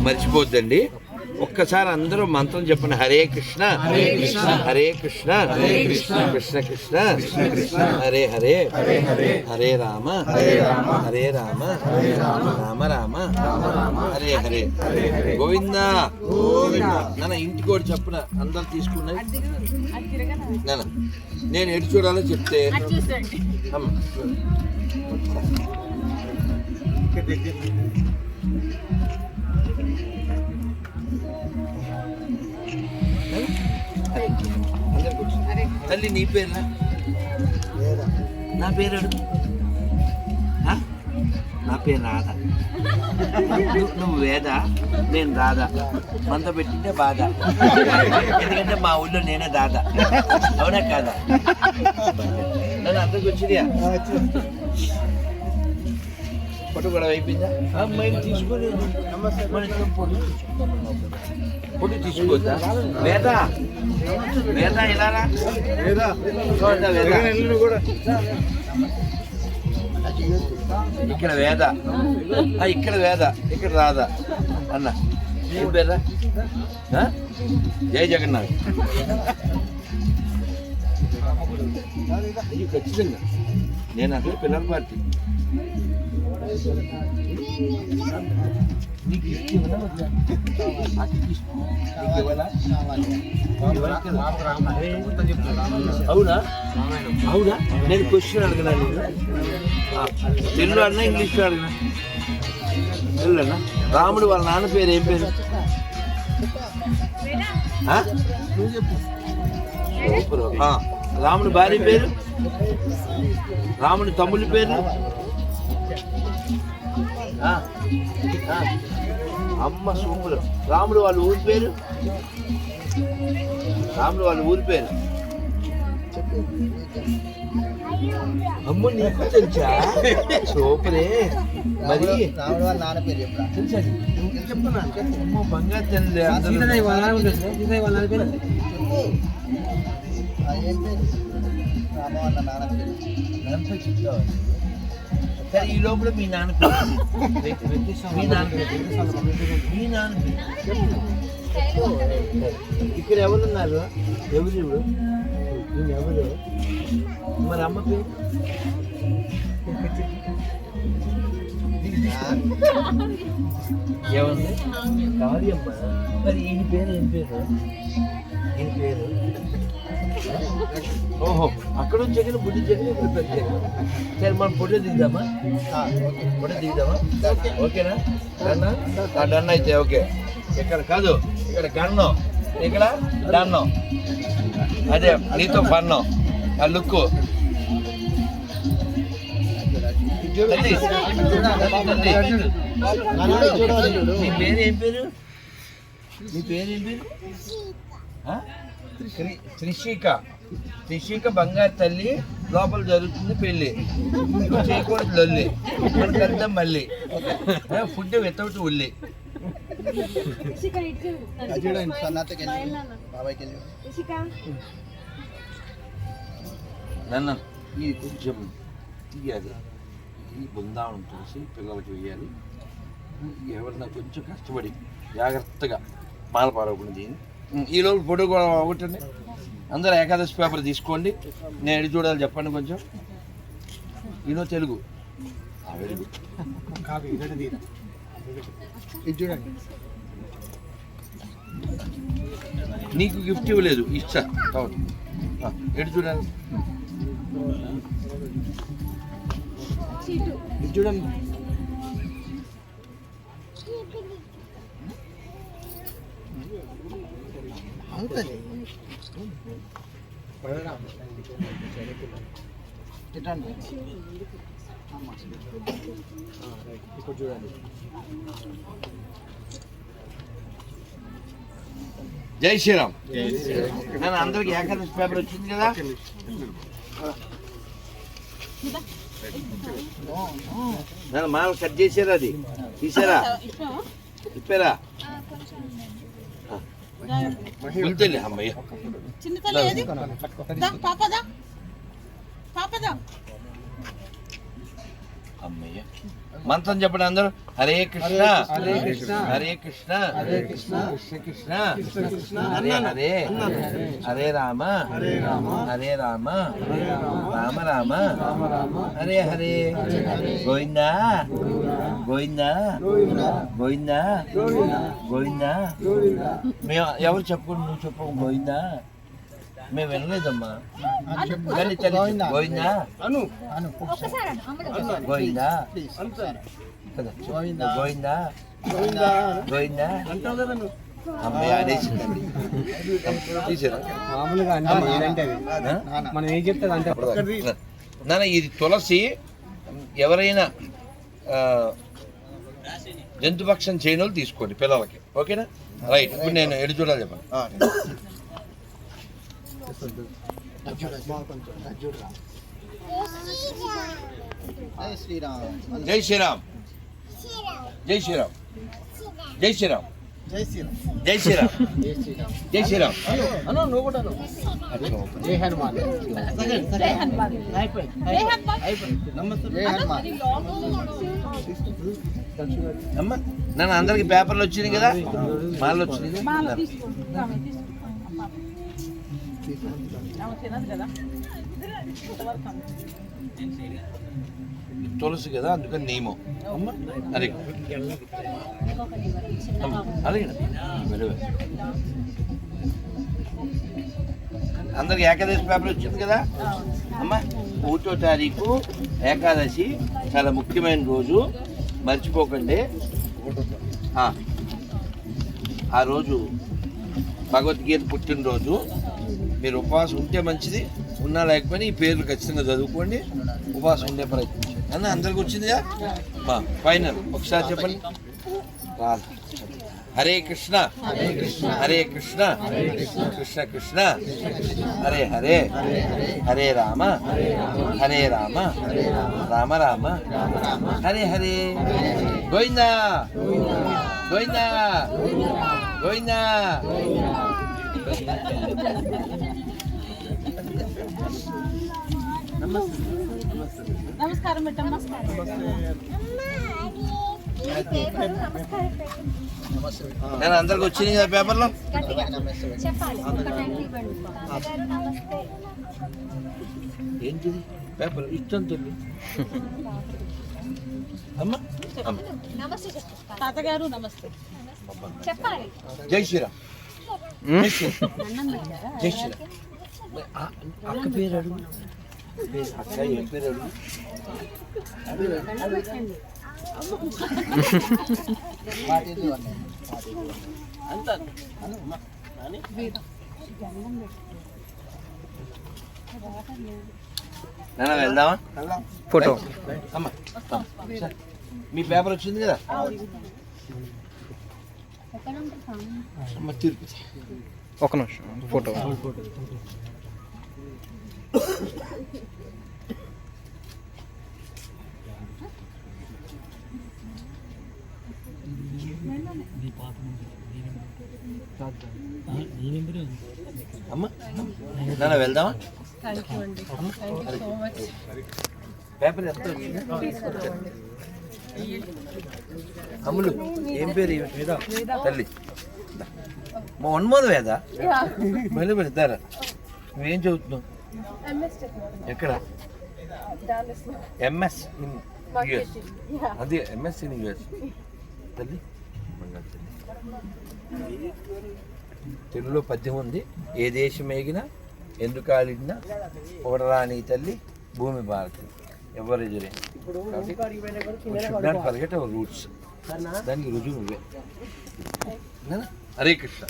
మర్చిపోద్దండి. ఒక్కసారి అందరూ మంత్రం చెప్పండి. హరే కృష్ణ. హరే కృష్ణ. హరే కృష్ణ. హరే కృష్ణ. కృష్ణ కృష్ణ. కృష్ణ కృష్ణ. హరే హరే. హరే హరే. హరే రామ. హరే రామ. హరే రామ. హరే రామ. రామ రామ. హరే హరే. గోవింద. నాన్న ఇంటికి కూడా చెప్పున అందరు తీసుకున్నది నాన్న నేను ఎటు చూడాలో చెప్తే. అమ్మ. తల్లి నీ పేరునా? నా పేరు అడుగు నా పేరు రాధా. నువ్వు- వేద? నేను రాధా. మంద పెట్టింటే బాధ. ఎందుకంటే మా ఊళ్ళో నేనే దాదా. అవునా కాదా? నన్ను అందరికి వచ్చిందా ఫోటో కూడా అయిపోయిందా ఆ, మేము తీసుకోలేదు. ఫోటో తీసుకోవద్దా? వేద? వేద ఇలా రా. చూడదా వేద? ఇక్కడ వేద? ఆ, ఇక్కడ వేద? ఇక్కడ రాదా? అన్న ఏం పేరా? జై జగన్నాథ్. ఖచ్చితంగా. నేను అసలు పిల్లల పార్టీ. నీకు ఇష్టం అవునా? అవునా? నేను క్వశ్చన్ అడగనా నేను తెలుగు అన్నా ఇంగ్లీష్ అడగనా? తెలుగు అన్నా రాముడు వాళ్ళ నాన్న పేరు ఏం పేరు? ఆ? రాముడి భార్య పేరు? రాముడి తమ్ముడి పేరు? అమ్మ సూపర్ రాముడు వాళ్ళ ఊరి పేరు? రాముడు వాళ్ళ ఊరి పేరు? అమ్మ నీకు తెలుసా? సూపరే మరి రాముడు వాళ్ళ నాన్న పేరు చెప్పరా? తెలుసా? అమ్మ బంగారు తల్లి వాళ్ళ నాన్న పేరు వాళ్ళ నాన్న పేరు రామ వాళ్ళ నాన్న పేరు? సరే ఈ లోపల మీ నాన్న మీ నాన్న మీ నాన్న పేరు చెప్పు. ఇక్కడ ఎవరున్నారు ఎవరు ఇవిడు? ఈయన ఎవరు? మరి అమ్మ పేరు? ఏముంది కావ్యమ్మ. మరి ఈయన పేరు ఏం పేరు? ఈయన పేరు? ఓహో అక్కడ నుంచి జగన్ బుద్ధి జగన్ ఇక్కడ సరే మనం ఫోటో దిగుదామా. ఫోటో దిగుదామా? ఓకేనా? డన్నా డన్ అయితే ఓకే. ఇక్కడ కాదు ఇక్కడ గన్నం ఇక్కడ డన్నం అదే నీతో పన్నం ఆ లుక్ తల్లి, నీ పేరు ఏం పేరు? నీ పేరు ఏం పేరు? త్రిషిక త్రిషిక బంగారు తల్లి లోపల జరుగుతుంది పెళ్ళి. చేయకూడదు లొల్లి. మళ్ళీ. ఫుడ్ వితౌట్ ఉల్లి. చూడండి సన్నాతకి బాబాయ్కి నన్ను ఇది కొంచెం తీయాలి. ఈ బృందావనం చూసి పిల్లలకి వేయాలి. ఎవరన్నా కొంచెం కష్టపడి జాగ్రత్తగా మాల పారవకుండా దీన్ని ఈ లోపు ఫోటో కూడా ఒకటండి. అందరూ ఏకాదశి పేపర్ తీసుకోండి. నేను ఎడి చూడాలి చెప్పండి కొంచెం. ఈనో తెలుగు. చూడండి. నీకు గిఫ్ట్ ఇవ్వలేదు. ఇచ్చా. ఆ, ఎటు చూడాలి? చూడండి. ఇప్పుడు చూడండి జై శ్రీరామ్. నేను అందరికి ఏకాదశి పేపర్ వచ్చింది కదా? నేను మాల కట్ చేసారా అది. తీసారా. ఇప్పారా చిన్న తల్లి ఏది? దా, పాపదా? పాపదా? అమ్మయ్య. మంత్రం చెప్పండి అందరూ. హరే కృష్ణ. హరే కృష్ణ. హరే కృష్ణ. హరే కృష్ణ. హరే హరే హరే రామ. హరే రామ. హరే రామ. రామ. హరే హరే. గోవిందా. గోవిందా. గోవింద. గోవిందా. మేము ఎవరు చెప్పకుండా నువ్వు చెప్పు గోవిందా. మేము కానీ తల్లి గోవిందా. అను. అను. గోవిందా? కదా గోవిందా. గోవిందా? గోవింద? గోవిందా? అంటావు కదా నువ్వు. అమ్మాయి ఆడేసిందండి తీసారా? మామూలుగా అంటే ఏంటంటే అది ఆ? మనం ఏం చెప్తుంది అంటే నాన్న ఇది తులసి ఎవరైనా జంతుపక్షం చేయని వాళ్ళు తీసుకోండి పిల్లలకి. ఓకేనా? రైట్. ఇప్పుడు నేను ఎడు చూడాలి చెప్పండి. జై శ్రీరామ్. జై శ్రీరామ్. జై శ్రీరామ్. జై శ్రీరామ్. జై శ్రీరామ్. జై శ్రీరామ్. జై శ్రీరామ్ నువ్వు కూడా జై హనుమాన్. జై హనుమాన్. నన్ను అందరికి పేపర్లు వచ్చింది కదా? మాలు వచ్చింది తులసి కదా అందుకని నియమం అదే. అలాగే వెరీ అందరికి ఏకాదశి పేపర్ వచ్చింది కదా? అమ్మా ఒకటో తారీఖు ఏకాదశి చాలా ముఖ్యమైన రోజు. మర్చిపోకండి. ఆ రోజు భగవద్గీత పుట్టినరోజు. మీరు ఉపవాసం ఉంటే మంచిది ఉన్నా లేకపోయినా ఈ పేర్లు ఖచ్చితంగా చదువుకోండి ఉపవాసం ఉండే ప్రయత్నించండి. అన్న అందరికి వచ్చిందిగా? మా ఫైనల్. ఒకసారి చెప్పండి. రాదు. హరే కృష్ణ. హరే కృష్ణ. హరే కృష్ణ కృష్ణ. కృష్ణ హరే హరే. హరే రామ. హరే రామ. రామ రామ. హరే హరే. గోవిందా. గోవిందా. గోవిందా. నమస్కారం మేడం నమస్కారం. అందరికి వచ్చింది కదా పేపర్లో? ఏంటిది పేపర్ ఇష్టం తల్లి. తాతగారు నమస్తే. చెప్పాలి జై శ్రీరామ్. అక్క పేరు అడుగు. పేరు అక్క ఏం పేరు అడుగు? అన్నం పెట్టండి పాటింది వాళ్ళు. నాన్న వెళ్దామా? వెళ్దాం. ఫోటో. అమ్మ. మీ పేపర్ వచ్చింది కదా? ఒక నిమిషం ఫోటో. అమ్మ వెళ్దామా? పేపర్ ఎంత అమ్ములు ఏం పేరు? తల్లి. మా ఉన్మోద వేద? మళ్ళీ పెడతారా నువ్వేం చదువుతున్నావు? ఎక్కడ? డాలస్ ఎంఎస్ ఇన్ యుఎస్ అది ఎంఎస్ ఇన్ యుఎస్ తల్లి. తెలుగులో పద్యం ఉంది. ఏ దేశం ఏగినా ఎందుకు ఆడినా ఒకడరాని తల్లి భూమి భారతి. ఎవరు ఎదురే? Our roots. దానికి రుజువు నువ్వే? హరే కృష్ణ.